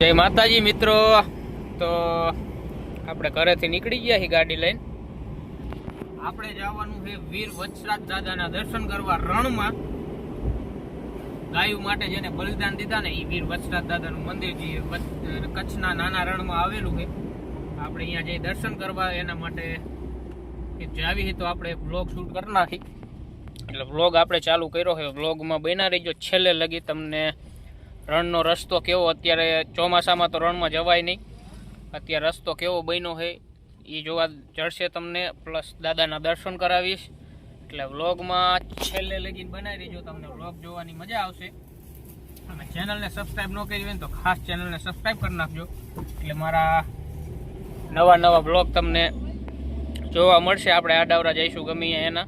જય માતાજી મિત્રો. તો આપણે ઘરેથી નીકળી ગયા ગાડી લઈને. આપણે જવાનું છે વીર વચરાજ દાદાના દર્શન કરવા રણમાં. ગાયુ માટે જેને બલિદાન દીધા ને એ વીર વચરાજ દાદાનું મંદિર જે કચ્છના નાના રણમાં આવેલું છે. આપણે અહીંયા જઈ દર્શન કરવા એના માટે જાવી છે તો આપણે બ્લોગ શૂટ કરી નાખી. એટલે બ્લોગ આપણે ચાલુ કર્યો છે. બ્લોગમાં બનારી રહીજો. છેલ્લે લગી તમને રણનો રસ્તો કેવો? અત્યારે ચોમાસામાં તો રણમાં જવાય નહીં. અત્યારે રસ્તો કેવો બન્યો છે એ જોવા જડશે તમને. પ્લસ દાદાના દર્શન કરાવીશ. એટલે વ્લોગમાં છેલ્લે લગીન બનાવી દેજો. તમને વ્લોગ જોવાની મજા આવશે. અને ચેનલને સબસ્ક્રાઈબ ન કરી હોય તો ખાસ ચેનલને સબસ્ક્રાઈબ કરી નાખજો. એટલે મારા નવા નવા બ્લોગ તમને જોવા મળશે. આપણે આડાવરા જઈશું ગમે એના.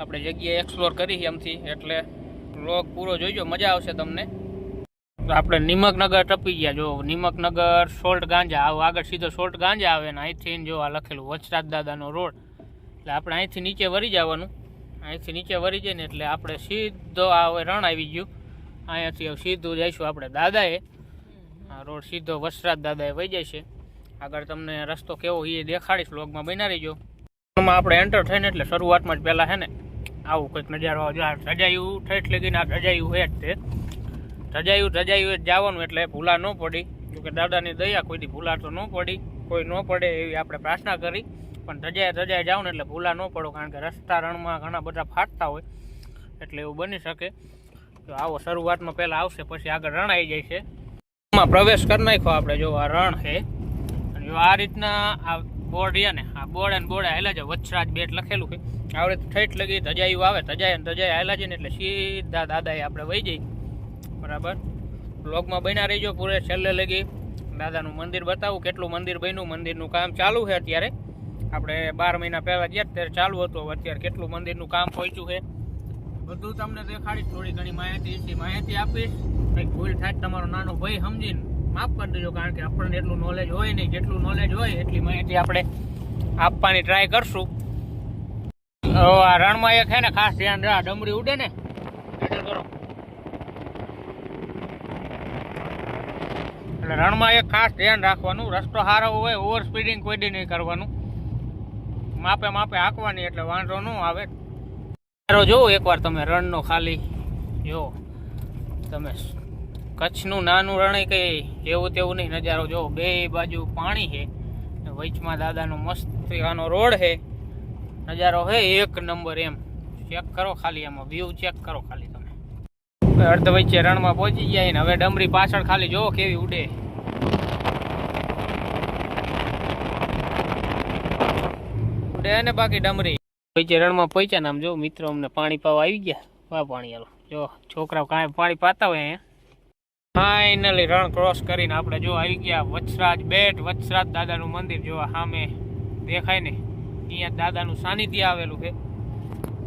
આપણે જગ્યાએ એક્સપ્લોર કરી એમથી એટલે વ્લોગ પૂરો જોઈજો. મજા આવશે તમને. આપણે નિમકનગર ટપી ગયા. જો નિમકનગર સોલ્ટ ગાંજા આવો. આગળ સીધો સોલ્ટ ગાંજા આવે ને અહીંથી જો આ લખેલું વચરાજ દાદાનો રોડ. એટલે આપણે અહીંથી નીચે વરી જવાનું. અહીંથી નીચે વરી જઈને એટલે આપણે સીધો આ હવે રણ આવી ગયું. અહીંયાથી સીધું જઈશું આપણે દાદાએ. આ રોડ સીધો વસરાજ દાદાએ વહી જાય છે આગળ તમને રસ્તો કેવો એ દેખાડીશ લોગમાં બનાવી રહીજો. આપણે એન્ટર થઈને એટલે શરૂઆતમાં જ પહેલાં છે ને, આવું કંઈક નજારો રજાયું, ઠેઠ લગીને આ રજાયું હે જ તે. રજાયું રજાયું જવાનું એટલે ભૂલા ન પડી. જોકે દાદાની દયા કોઈથી ભૂલા તો ન પડી. કોઈ ન પડે એવી આપણે પ્રાર્થના કરી. પણ રજાએ રજાએ જાઉં ને એટલે ભૂલા ન પડો, કારણ કે રસ્તા રણમાં ઘણા બધા ફાટતા હોય. એટલે એવું બની શકે. તો આવો શરૂઆતમાં પહેલાં આવશે, પછી આગળ રણ આવી જાય છે. એમાં પ્રવેશ કરી નાખ્યો આપણે, જો આ રણ છે. જો આ રીતના આ બોર્ડ ને, આ બોર્ડ અને બોર્ડ હાલ્યા છે વચ્છરાજ બેટ લખેલું છે. આવડે ઠેઠ લગી ધજાયું આવે. ધજાય અને ધજાય હાલ્યા છે ને એટલે સીધા દાદાએ આપણે વહી જઈ બરાબર? બ્લોગમાં બન્યા રહીજો પૂરે છેલ્લે લગી. દાદાનું મંદિર બતાવું, કેટલું મંદિર બન્યું, મંદિરનું કામ ચાલુ છે અત્યારે. આપણે બાર મહિના પહેલાં ગયા ત્યારે ચાલુ હતું અત્યારે કેટલું મંદિરનું કામ પહોંચ્યું છે. બધું તમને દેખાડીશ, થોડી ઘણી માહિતી માહિતી આપીશ. કંઈક ભૂલ થાય તમારો નાનો ભાઈ સમજીને માફ કરી દેજો, કારણ કે આપણને એટલું નોલેજ હોય નહીં. જેટલું નોલેજ હોય, એટલી માહિતી આપણે આપવાની ટ્રાય કરશું. આ રણમાં એક છે ને, ખાસ ધ્યાન રાખ, ડમરી ઉડે ને. એટલે કરો એટલે રણમાં એક ખાસ ધ્યાન રાખવાનું. રસ્તો સારો હોય ઓવર સ્પીડિંગ કોઈ દી નહીં કરવાનું. માપે માપે હાંકવાની, એટલે વાંધો ન આવે. જોવો એકવાર તમે રણનો ખાલી, જો, તમે કચ્છનું નાનું રણ કંઈ જેવું તેવું નહીં, નજારો જો, બે બાજુ પાણી છે વચમાં દાદાનો મસ્ત આનો રોડ છે, નજારો હે એક નંબર એમ. ચેક કરો ખાલી એમાં વ્યૂ ચેક કરો ખાલી. તમે અર્ધ વચ્ચે રણમાં પહોંચી ગયા ને હવે ડમરી પાછળ ખાલી જોવો કેવી ઉડે. ઉડે ને બાકી ડમરી. વચ્ચે રણમાં પહોંચ્યા ને આમ જો મિત્રો અમને પાણી પાવા આવી ગયા. વા પાણી હાલો. જો છોકરાઓ કાંઈ પાણી પાતા હોય અહીંયા ફાઇનલી રણ ક્રોસ કરીને આપણે જો આવી ગયા. વત્સરાજ બેટ વત્સરાજ દાદાનું મંદિર જો સામે દેખાય ને. અહીંયા દાદાનું સાનિધ્ય આવેલું છે.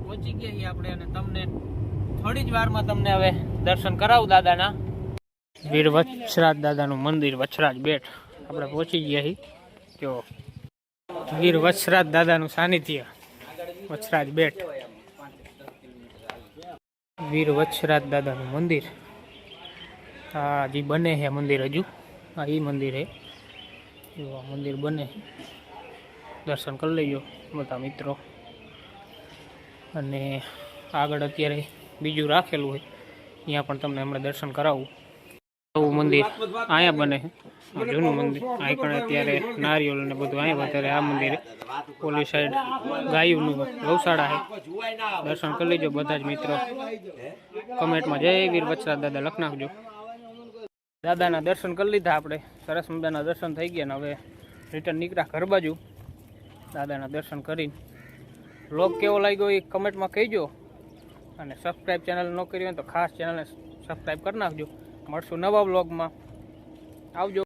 પહોંચી ગયા આપણે અને તમને થોડી જ વારમાં તમને હવે દર્શન કરાવું દાદાના. વીર વચ્છરાજ દાદાનું મંદિર વચ્છરાજ બેટ. આપણે પહોંચી ગયા છીએ જો, વીર વચ્છરાજ દાદાનું સાનિધ્ય વચ્છરાજ બેટ. વીર વચ્છરાજ દાદાનું મંદિર. આ હજી બને છે મંદિર હજુ. આ એ મંદિર હે. જો, આ મંદિર બને દર્શન કરી લેજો, બધા મિત્રો. અને આગળ અત્યારે બીજું રાખેલું હોય, ત્યાં પણ તમને હમણાં દર્શન કરાવું. નવું મંદિર, અહીંયા બને જૂનું મંદિર. અહીં પણ અત્યારે નારિયેળ ને બધું અહીંયા વધારે આ મંદિરે પોલીસ સાઈડ ગાયુંનું ગૌશાળા છે. દર્શન કરી લેજો બધા જ મિત્રો. કમેન્ટમાં જય વીર વચરા દાદા લખ નાખજો. દાદાના દર્શન કરી લીધા આપણે. સરસ મજાના દર્શન થઈ ગયા ને હવે રિટર્ન નીકળ્યા ઘર બાજુ. દાદાના દર્શન કરીને. લોક કેવો લાગ્યો એ કમેન્ટમાં કહેજો. અને સબસ્ક્રાઈબ ચેનલ ન કરી હોય તો ખાસ ચેનલને સબસ્ક્રાઈબ કરી નાખજો. મળશું નવા બ્લોગમાં આવજો.